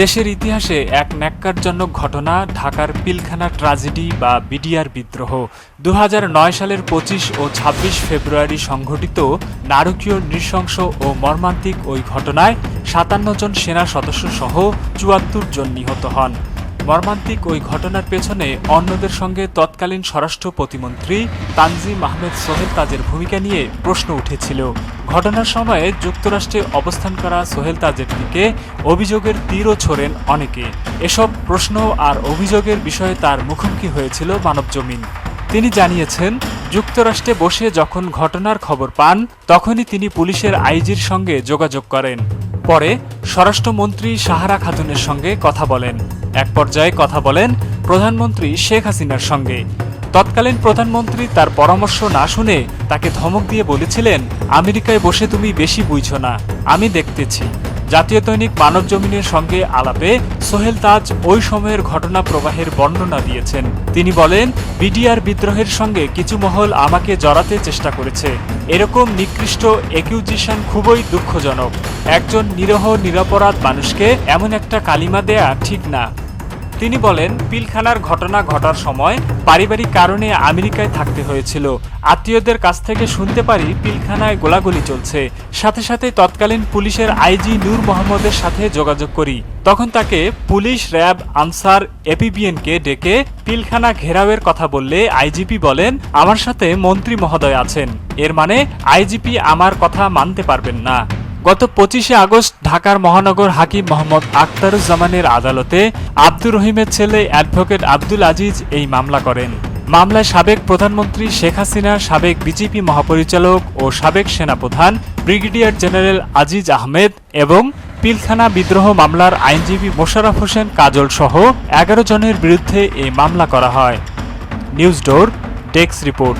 দেশের ইতিহাসে এক ন্যাক্কারজনক ঘটনা, ঢাকার পিলখানা ট্রাজেডি বা বিডিআর বিদ্রোহ। দু হাজার নয় সালের পঁচিশ ও ২৬ ফেব্রুয়ারি সংঘটিত নারকীয় নৃশংস ও মর্মান্তিক ওই ঘটনায় সাতান্ন জন সেনা সদস্য সহ চুয়াত্তর জন নিহত হন। মর্মান্তিক ওই ঘটনার পেছনে অন্যদের সঙ্গে তৎকালীন স্বরাষ্ট্র প্রতিমন্ত্রী তানজিম আহমেদ সোহেল তাজের ভূমিকা নিয়ে প্রশ্ন উঠেছিল। ঘটনার সময়ে যুক্তরাষ্ট্রে অবস্থান করা সোহেল তাজের দিকে অভিযোগের তীরও ছোড়েন অনেকে। এসব প্রশ্ন আর অভিযোগের বিষয়ে তার মুখোমুখি হয়েছিল মানবজমিন। তিনি জানিয়েছেন, যুক্তরাষ্ট্রে বসে যখন ঘটনার খবর পান, তখনই তিনি পুলিশের আইজির সঙ্গে যোগাযোগ করেন। পরে স্বরাষ্ট্রমন্ত্রী সাহারা খাতুনের সঙ্গে কথা বলেন। এক পর্যায়ে কথা বলেন প্রধানমন্ত্রী শেখ হাসিনার সঙ্গে। তৎকালীন প্রধানমন্ত্রী তার পরামর্শ না শুনে তাকে ধমক দিয়ে বলেছিলেন, আমেরিকায় বসে তুমি বেশি বুঝছ না, আমি দেখতেছি। জাতীয় দৈনিক মানব জমিনের সঙ্গে আলাপে সোহেল তাজ ওই সময়ের ঘটনা প্রবাহের বর্ণনা দিয়েছেন। তিনি বলেন, বিডিআর বিদ্রোহের সঙ্গে কিছু মহল আমাকে জড়াতে চেষ্টা করেছে। এরকম নিকৃষ্ট একিউজিশন খুবই দুঃখজনক। একজন নিরহ, নিরপরাধ মানুষকে এমন একটা কালিমা দেয়া ঠিক না। তিনি বলেন, পিলখানার ঘটনা ঘটার সময় পারিবারিক কারণে আমেরিকায় থাকতে হয়েছিল। আত্মীয়দের কাছ থেকে শুনতে পারি পিলখানায় গোলাগুলি চলছে। সাথে সাথে তৎকালীন পুলিশের আইজি নূর মোহাম্মদের সাথে যোগাযোগ করি। তখন তাকে পুলিশ র্যাব আনসার এপিবিএনকে ডেকে পিলখানা ঘেরাওয়ের কথা বললে আইজিপি বলেন, আমার সাথে মন্ত্রী মহোদয় আছেন। এর মানে আইজিপি আমার কথা মানতে পারবেন না। গত পঁচিশে আগস্ট ঢাকার মহানগর হাকিম মোহাম্মদ আখতারুজ্জামানের আদালতে আব্দুর রহিমের ছেলে অ্যাডভোকেট আব্দুল আজিজ এই মামলা করেন। মামলায় সাবেক প্রধানমন্ত্রী শেখ হাসিনা, সাবেক বিজেপি মহাপরিচালক ও সাবেক সেনাপ্রধান ব্রিগেডিয়ার জেনারেল আজিজ আহমেদ এবং পিলখানা বিদ্রোহ মামলার আইনজীবী মোশাররফ হোসেন কাজল সহ এগারো জনের বিরুদ্ধে এই মামলা করা হয়। News door, desk report.